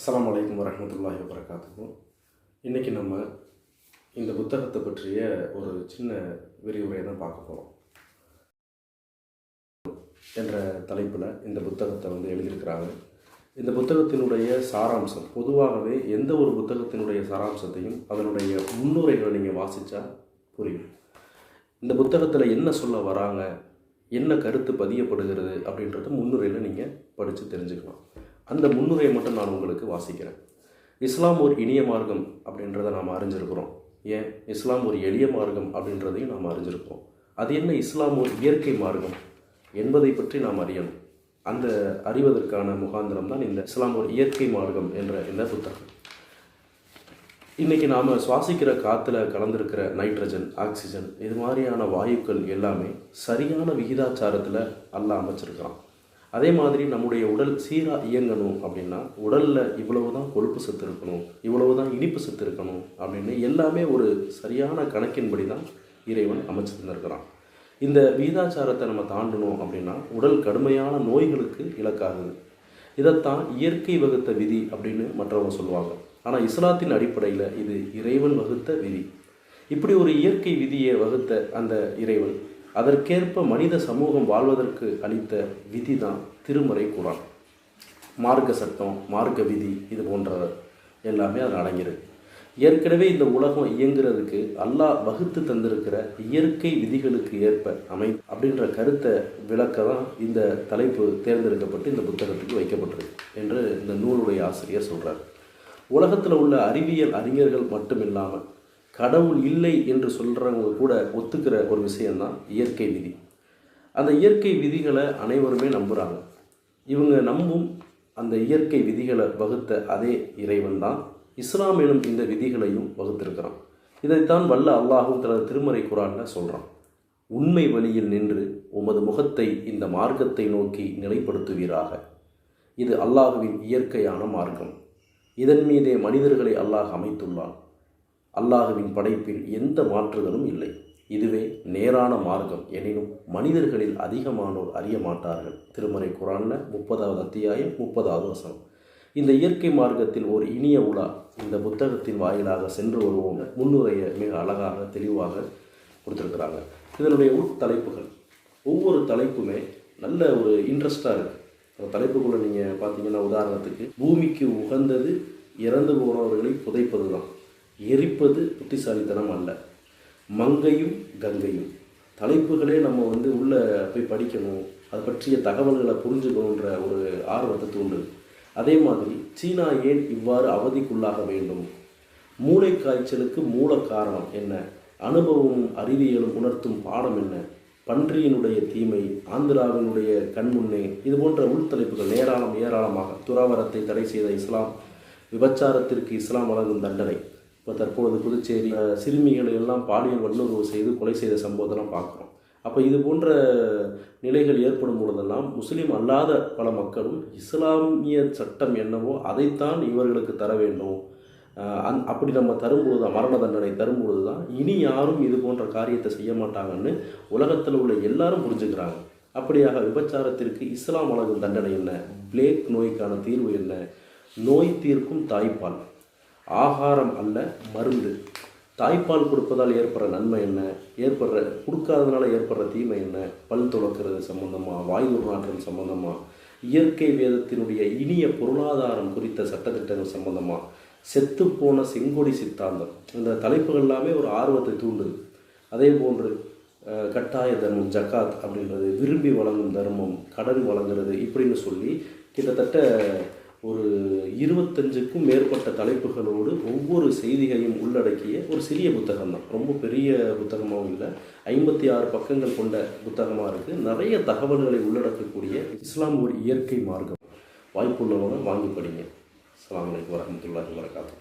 அஸ்லாம் வலைக்கம் வரஹ்மத்துல்லாஹி வரகாத்துக்கும் இன்றைக்கி நம்ம இந்த புத்தகத்தை பற்றிய ஒரு சின்ன விரிவுரையை தான் பார்க்க போகிறோம் என்ற தலைப்பில் இந்த புத்தகத்தை வந்து எழுதியிருக்கிறாங்க. இந்த புத்தகத்தினுடைய சாராம்சம் பொதுவாகவே எந்த ஒரு புத்தகத்தினுடைய சாராம்சத்தையும் அதனுடைய முன்னுரைகளை நீங்கள் வாசித்தா புரியும். இந்த புத்தகத்தில் என்ன சொல்ல வராங்க என்ன கருத்து பதியப்படுகிறது அப்படின்றத முன்னுரையில் நீங்கள் படித்து தெரிஞ்சுக்கலாம். அந்த முன்னுரையை மட்டும் நான் உங்களுக்கு வாசிக்கிறேன். இஸ்லாம் ஒரு இனிய மார்க்கம் அப்படின்றத நாம் அறிஞ்சிருக்கிறோம். ஏன்? இஸ்லாம் ஒரு எளிய மார்க்கம் அப்படின்றதையும் நாம் அறிஞ்சிருக்கிறோம். அது என்ன? இஸ்லாம் ஒரு இயற்கை மார்க்கம் என்பதை பற்றி நாம் அறியணும். அந்த அறிவதற்கான முகாந்திரம் தான் இந்த இஸ்லாம் ஒரு இயற்கை மார்க்கம் என்ற இந்த புத்தகம். இன்றைக்கி நாம் சுவாசிக்கிற காற்றுல கலந்திருக்கிற நைட்ரஜன் ஆக்சிஜன் இது மாதிரியான வாயுக்கள் எல்லாமே சரியான விகிதாச்சாரத்தில் அல்ல அமைச்சிருக்கிறான். அதே மாதிரி நம்முடைய உடல் சீராக இயங்கணும் அப்படின்னா உடலில் இவ்வளவு தான் கொழுப்பு சத்து இருக்கணும் இவ்வளவு தான் இனிப்பு சத்து இருக்கணும் அப்படின்னு எல்லாமே ஒரு சரியான கணக்கின்படி தான் இறைவன் அமைச்சு தந்திருக்கிறான் இந்த வீதாச்சாரத்தை நம்ம தாண்டணும் அப்படின்னா உடல் கடுமையான நோய்களுக்கு இலக்காகுது. இதைத்தான் இயற்கை வகுத்த விதி அப்படின்னு மற்றவங்க சொல்லுவாங்க. ஆனால் இஸ்லாத்தின் அடிப்படையில் இது இறைவன் வகுத்த விதி. இப்படி ஒரு இயற்கை விதியை வகுத்த அந்த இறைவன் அதற்கேற்ப மனித சமூகம் வாழ்வதற்கு அளித்த விதி தான் திருமறை குரான் மார்க்க சட்டம் மார்க்க விதி இது போன்ற எல்லாமே அதில் அடங்கியிருக்கு. ஏற்கனவே இந்த உலகம் இயங்குறதுக்கு அல்லாஹ் வகுத்து தந்திருக்கிற இயற்கை விதிகளுக்கு ஏற்ப அமை அப்படின்ற கருத்தை விளக்க தான் இந்த தலைப்பு தேர்ந்தெடுக்கப்பட்டு இந்த புத்தகத்துக்கு வைக்கப்பட்டிருக்கு என்று இந்த நூலுடைய ஆசிரியர் சொல்கிறார் உலகத்தில் உள்ள அறிவியல் அறிஞர்கள் மட்டும் இல்லாமல் கடவுள் இல்லை என்று சொல்கிறவங்க கூட ஒத்துக்கிற ஒரு விஷயந்தான் இயற்கை விதி. அந்த இயற்கை விதிகளை அனைவருமே நம்புகிறாங்க இவங்க நம்பும் அந்த இயற்கை விதிகளை வகுத்த அதே இறைவன் தான் இஸ்லாம் எனும் இந்த விதிகளையும் வகுத்திருக்கிறான். இதைத்தான் வல்ல அல்லாஹும் தனது திருமறை குரானில் சொல்கிறான் உண்மை வழியில் நின்று உமது முகத்தை இந்த மார்க்கத்தை நோக்கி நிலைப்படுத்துவீராக. இது அல்லாஹுவின் இயற்கையான மார்க்கம். இதன் மீதே மனிதர்களை அல்லாஹ் அமைத்துள்ளான். அல்லாஹுவின் படைப்பில் எந்த மாற்றுதலும் இல்லை. இதுவே நேரான மார்க்கம் எனினும் மனிதர்களில் அதிகமானோர் அறிய மாட்டார்கள். திருமறை குரானில் முப்பதாவது அத்தியாயம் முப்பதாவது வசனம். இந்த இயற்கை மார்க்கத்தில் ஒரு இனிய உலா இந்த புத்தகத்தின் வாயிலாக சென்று வருவோம். முன்னுரையை மிக அழகாக தெளிவாக கொடுத்துருக்குறாங்க. இதனுடைய உட்தலைப்புகள் ஒவ்வொரு தலைப்புமே நல்ல ஒரு இன்ட்ரெஸ்டாக இருக்குது அந்த தலைப்புக்குள்ளே நீங்கள் பார்த்தீங்கன்னா உதாரணத்துக்கு பூமிக்கு உகந்தது இறந்து போனவர்களை புதைப்பது தான் எரிப்பது புத்திசாலித்தனம் அல்ல. மங்கையும் கங்கையும். தலைப்புகளே நம்ம வந்து உள்ளே போய் படிக்கணும் அது பற்றிய தகவல்களை புரிஞ்சுக்கணுன்ற ஒரு ஆர்வத்தை தூண்டுது. அதே மாதிரி சீனா ஏன் இவ்வாறு அவதிக்குள்ளாக வேண்டும்? மூளை காய்ச்சலுக்கு மூல காரணம் என்ன? அனுபவமும் அறிவியலும் உணர்த்தும் பாடம் என்ன? பன்றியினுடைய தீமை ஆந்திராவினுடைய கண்முன்னே இது போன்ற உள்தலைப்புகள் ஏராளம் ஏராளமாக துறாவரத்தை தடை செய்த இஸ்லாம் விபச்சாரத்திற்கு இஸ்லாம் வழங்கும் தண்டனை. இப்போ தற்பொழுது புதுச்சேரி சிறுமிகளை எல்லாம் பாலியல் வல்லுறவு செய்து கொலை செய்த சம்பவத்தெல்லாம் பார்க்குறோம். அப்போ இது போன்ற நிலைகள் ஏற்படும் பொழுதெல்லாம் முஸ்லீம் அல்லாத பல மக்களும் இஸ்லாமிய சட்டம் என்னவோ அதைத்தான் இவர்களுக்கு தர வேண்டும். அந் அப்படி நம்ம தரும்பொழுது தான் மரண தண்டனை தரும்பொழுது தான் இனி யாரும் இது போன்ற காரியத்தை செய்ய மாட்டாங்கன்னு உலகத்தில் உள்ள எல்லாரும் புரிஞ்சுக்கிறாங்க. அப்படியாக விபச்சாரத்திற்கு இஸ்லாம் வழங்கும் தண்டனை என்ன? பிளேக் நோய்க்கான தீர்வு என்ன? நோய் தீர்க்கும் தாய்ப்பால். ஆகாரம் அல்ல மருந்து. தாய்ப்பால் கொடுப்பதால் ஏற்படுற நன்மை என்ன? ஏற்படுற கொடுக்காதனால ஏற்படுற தீமை என்ன? பல் துளக்கிறது சம்பந்தமாக வாயு நாற்றல் சம்பந்தமாக இயற்கை வேதத்தினுடைய இனிய பொருளாதாரம் குறித்த சட்டத்திட்டங்கள் சம்பந்தமாக செத்துப்போன செங்கொடி சித்தாந்தம். இந்த தலைப்புகள் எல்லாமே ஒரு ஆர்வத்தை தூண்டுது. அதே போன்று கட்டாய தர்மம் ஜக்காத் அப்படின்றது விரும்பி வழங்கும் தர்மம் கடன் வழங்குறது இப்படின்னு சொல்லி கிட்டத்தட்ட ஒரு இருபத்தஞ்சுக்கும் மேற்பட்ட தலைப்புகளோடு ஒவ்வொரு செய்திகளையும் உள்ளடக்கிய ஒரு சிறிய புத்தகம் தான் ரொம்ப பெரிய புத்தகமாகவும் இல்லை. ஐம்பத்தி ஆறு பக்கங்கள் கொண்ட புத்தகமாக இருக்குது நிறைய தகவல்களை உள்ளடக்கக்கூடிய இஸ்லாம் ஒரு இயற்கை மார்க்கம். வாய்ப்புள்ளவங்க வாங்கி படிங்க. அஸ்ஸலாமு வலைக்கம் வரஹ்மத்துல்லாஹி வரகாத்து